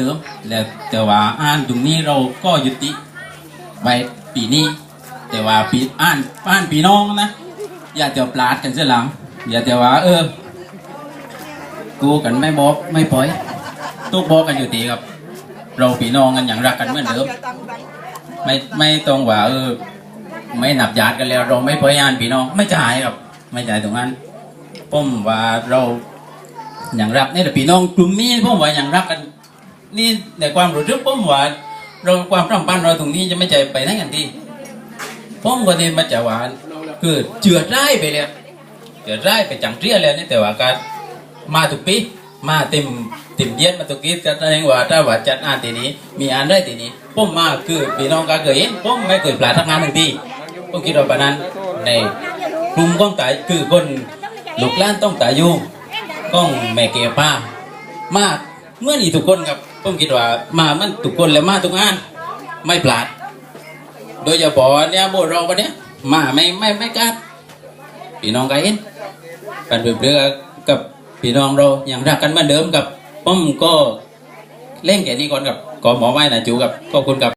เดิม แล้วแต่ว่าอ่านตรงนี้เราก็ยุติไว้ปีนี้ แต่ว่าปีอ่านอ่านปีน้องนะ อย่าเดี๋ยวปลาดกันเสียหลัง อย่าเดี๋ยวว่า เออ กูกันไม่บอกไม่ปล่อยตุกบอกกันอยู่ดีครับ เราปีน้องกันอย่างรักกันเหมือนเดิม ไม่ไม่ต้องว่าเออ ไม่หนับญาติกันแล้ว เราไม่ปล่อยอ่านพี่น้อง ไม่จ่ายครับ ไม่จ่ายตรงนั้นผมว่าเราอย่างรักนี่แต่พี่น้องกลุ่มนี้ผมว่าอย่างรักกัน นี่ในความรู้สึกผมว่าเราความสัมพันเราตรงนี้จะไม่ใจไปไหนกันดีผมก็นี่มาจะว่าคือเจือดไร่ไปเลยเจือดไร่ไปจังเรียแล้วนี่แต่ว่าการมาทุกปีมาเต็มเต็มเย็นมาทุกปีจะแสดงว่าถ้าว่าจัดอ่านทีนี้ มีอ่านได้ทีนี้ผมมาคือพี่น้องก็เคยเห็นผมไม่เคยปลาดทักงานหนึ่งทีผมคิดว่าปะนั้นในกลุ่มก้องตายคือคนลูกล้านต้องตายอยู่ก้องแม่เกป้ามากเมื่อนี่ทุกคนครับ ผมคิดว่ามามันทุกคนแล้วมาทุกงาน ไม่พลาด โดยเฉพาะเนี่ยโบเราวันเนี้ยมาไม่ไม่ไม่กัดพี่น้องกันเห็นกันเรือกกับพี่น้องเราอย่างรักกันเหมือนเดิมกับผมก็เล่นแก่นี้ก่อนกับขอหมอไว้นะจูกับขอบคุณกับ